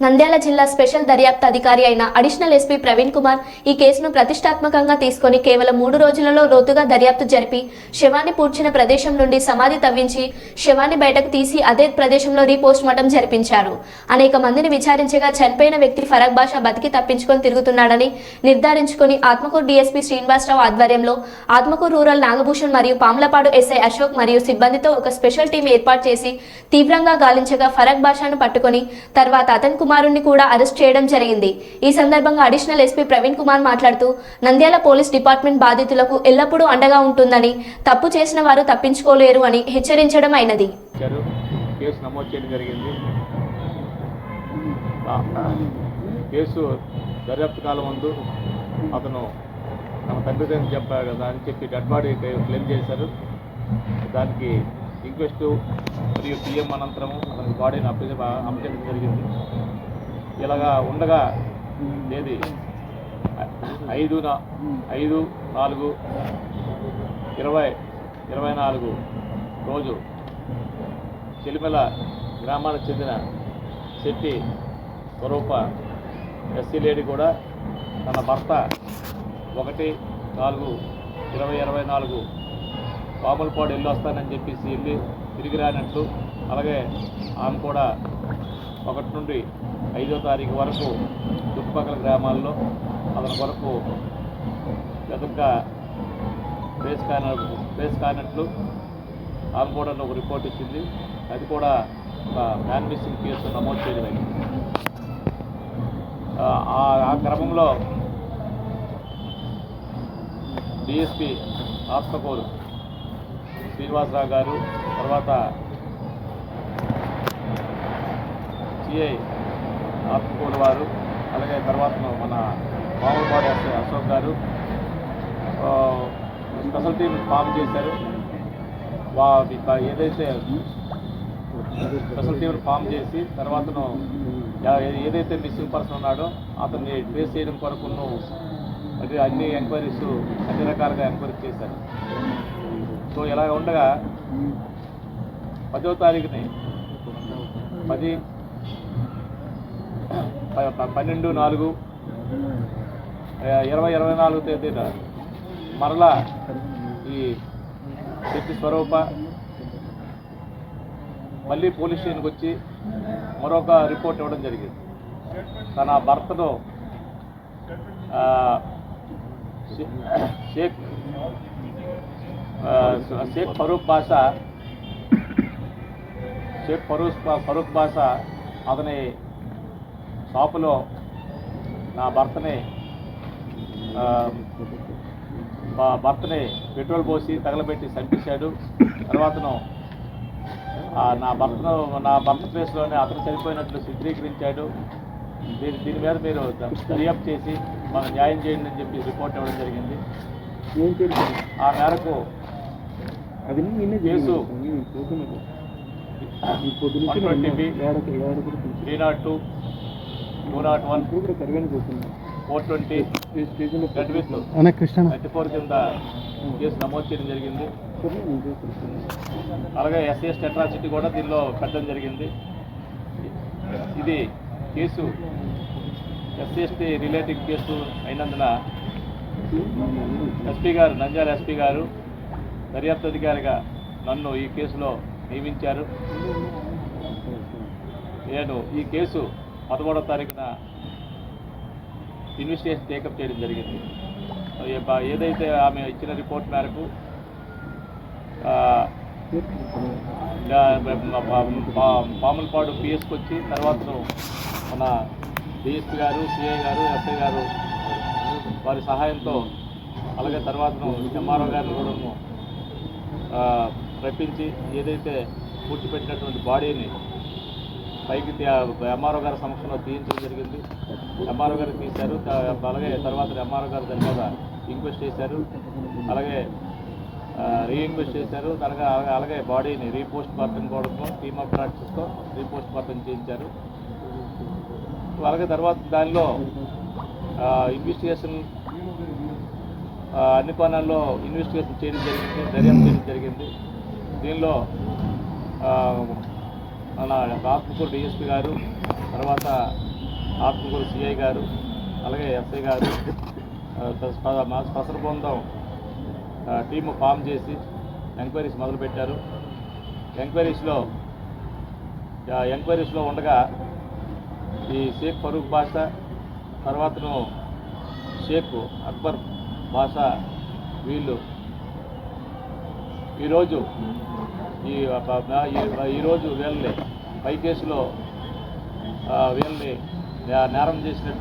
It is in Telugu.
నంద్యాల జిల్లా స్పెషల్ దర్యాప్తు అధికారి అయిన అడిషనల్ ఎస్పీ ప్రవీణ్ కుమార్ ఈ కేసును ప్రతిష్టాత్మకంగా తీసుకొని కేవలం మూడు రోజులలో లోతుగా దర్యాప్తు జరిపి శవాన్ని పూడ్చిన ప్రదేశం నుండి సమాధి తవ్వించి శవాన్ని బయటకు తీసి అదే ప్రదేశంలో రీపోస్ట్ మార్టం జరిపించారు. అనేక మందిని విచారించగా చనిపోయిన వ్యక్తి ఫరక్ భాష బతికి తప్పించుకొని తిరుగుతున్నాడని నిర్ధారించుకొని ఆత్మకూరు డీఎస్పీ శ్రీనివాసరావు ఆధ్వర్యంలో ఆత్మకూరు రూరల్ నాగభూషణ్ మరియు పాములపాడు ఎస్ఐ అశోక్ మరియు సిబ్బందితో ఒక స్పెషల్ టీం ఏర్పాటు చేసి తీవ్రంగా గాలించగా ఫరక్ భాషను పట్టుకొని తర్వాత అతను కుమారుణ్ణి కూడా అరెస్ట్ చేయడం జరిగింది. ఈ సందర్భంగా అడిషనల్ ఎస్పీ ప్రవీణ్ కుమార్ మాట్లాడుతూ నంద్యాల పోలీస్ డిపార్ట్మెంట్ బాధితులకు ఎల్లప్పుడూ అండగా ఉంటుందని తప్పు చేసిన వారు తప్పించుకోలేరు అని హెచ్చరించడం అయినది. కేసు నమోదు చేయడం జరిగింది. కేసు దర్యాప్తు కాలం ముందు అతను తన తండ్రి దగ్గర చెప్పాడు కదా అని చెప్పి డెడ్ బాడీ క్లెయిమ్ చేశారు. దానికి ఇంక్వెస్ట్ మరియు పిఎం అనంతరము అతనికి బాడీని అప్పచె అప్పచెప్పడం జరిగింది. ఇలాగా ఉండగా ఏది? ఐదు నా ఐదు నాలుగు ఇరవై ఇరవై నాలుగు రోజు చెలిమెల గ్రామానికి చెందిన శెట్టి స్వరూప ఎస్సీ లేడీ కూడా తన భర్త ఒకటి నాలుగు ఇరవై ఇరవై నాలుగు పాములపాడు వెళ్ళి వస్తానని చెప్పేసి వెళ్ళి తిరిగి రానట్లు. అలాగే ఆమె కూడా ఒకటి నుండి ఐదో తారీఖు వరకు చుట్టుపక్కల గ్రామాల్లో అతని కొరకు వెతక బేస్ కాన బేస్ కానట్లు ఆమె కూడా ఒక రిపోర్ట్ ఇచ్చింది. అది కూడా ఒక మ్యాన్ మిస్సింగ్ కేసు నమోదు చేయడం ఆ ఆ క్రమంలో డిఎస్పి ఆత్మకూరు శ్రీనివాసరావు గారు తర్వాత సిఐ ఆత్మకూరు వారు అలాగే తర్వాత మన మామూలుపాడు SI Ashok garu special team form చేశారు. వా ఏదైతే స్పెషల్ టీం ఫామ్ చేసి తర్వాతను ఏదైతే మిస్సింగ్ పర్సన్ ఉన్నాడో అతన్ని ట్రేస్ చేయడం కొరకు అంటే అన్ని ఎంక్వైరీస్ అన్ని రకాలుగా ఎంక్వైరీ చేశారు. సో ఇలా ఉండగా పదో తారీఖుని పది ప- పన్నెండు నాలుగు ఇరవై ఇరవై నాలుగు తేదీన మరలా ఈ శక్తి స్వరూప మళ్ళీ పోలీస్ స్టేషన్కి వచ్చి మరొక రిపోర్ట్ ఇవ్వడం జరిగింది. తన భర్తను షేక్ షేక్ ఫరూక్ బాషా షేక్ ఫరూక్ ఫరూక్ బాషా అతని షాపులో నా భర్తని భర్తని పెట్రోల్ పోసి తగలబెట్టి చంపేశాడు. తర్వాతను నా భర్తను నా భర్త ప్లేస్లోనే అతను చనిపోయినట్లు చిత్రీకరించాడు. దీని దీని మీద మీరు దర్యాప్తు చేసి మనం న్యాయం చేయండి అని చెప్పి రిపోర్ట్ ఇవ్వడం జరిగింది. ఆ మేరకు అది నిన్నే కేసు పోతున్నది ఈ పొద్దు నుంచి 120 ఏడకి ఏడకి three nought two two nought one కూడా కరివేని పోతున్నా ఫోర్ ట్వంటీ థర్టీ ఫోర్ కింద కేసు నమోదు చేయడం జరిగింది. అలాగే ఎస్ఎస్ టెట్రాసిటీ కూడా దీనిలో పెట్టడం జరిగింది. ఇది case. SC ST relative case అయినందున ఎస్పీ గారు నంద్యాల ఎస్పీ గారు దర్యాప్తు అధికారిగా నన్ను ఈ కేసులో నియమించారు. నేను ఈ కేసు పదమూడవ తారీఖున ఇన్వెస్టిగేషన్ టేకప్ చేయడం జరిగింది. ఏదైతే ఆమె ఇచ్చిన రిపోర్ట్ మేరకు పాములపాడు పిఎస్కి వచ్చి తర్వాత మన డిఎస్పీ గారు సిఐ గారు ఎస్ఐ గారు వారి సహాయంతో అలాగే తర్వాత ఎంఆర్ఓ గారిని కూడా రప్పించి ఏదైతే పూడ్చిపెట్టినటువంటి బాడీని పైకి ఎంఆర్ఓ గారి సమక్షంలో తీయించడం జరిగింది. ఎంఆర్ఓ గారికి తీశారు. అలాగే తర్వాత ఎంఆర్ఓ గారు దాని మీద ఇంక్వెస్ట్ చేశారు. అలాగే రీఇన్వెస్ట్ చేశారు. అలాగే అలాగే బాడీని రీపోస్ట్ మార్టం కూడా టీమ్ ఆఫ్ ప్రాక్టీస్తో రీపోస్ట్ మార్టం చేయించారు. అలాగే తర్వాత దానిలో ఇన్వెస్టిగేషన్ అన్ని కోణాల్లో ఇన్వెస్టిగేషన్ చేయడం జరిగింది దర్యాప్తు చేయడం జరిగింది. దీనిలో మన ఆత్మకూరు డిఎస్పీ గారు తర్వాత ఆత్మకూరు సిఐ గారు అలాగే ఎస్ఐ గారు స్పసర మా బృందం టీము ఫామ్ చేసి ఎంక్వైరీస్ మొదలుపెట్టారు. ఎంక్వైరీస్లో ఎంక్వైరీస్లో ఉండగా ఈ షేక్ ఫరూక్ బాషా తర్వాతను షేక్ అక్బర్ భాష వీళ్ళు. ఈరోజు ఈ ఈ- ఈరోజు వీళ్ళని పై కేసులో ఆ, వీళ్ళని నేరం చేసినట్టు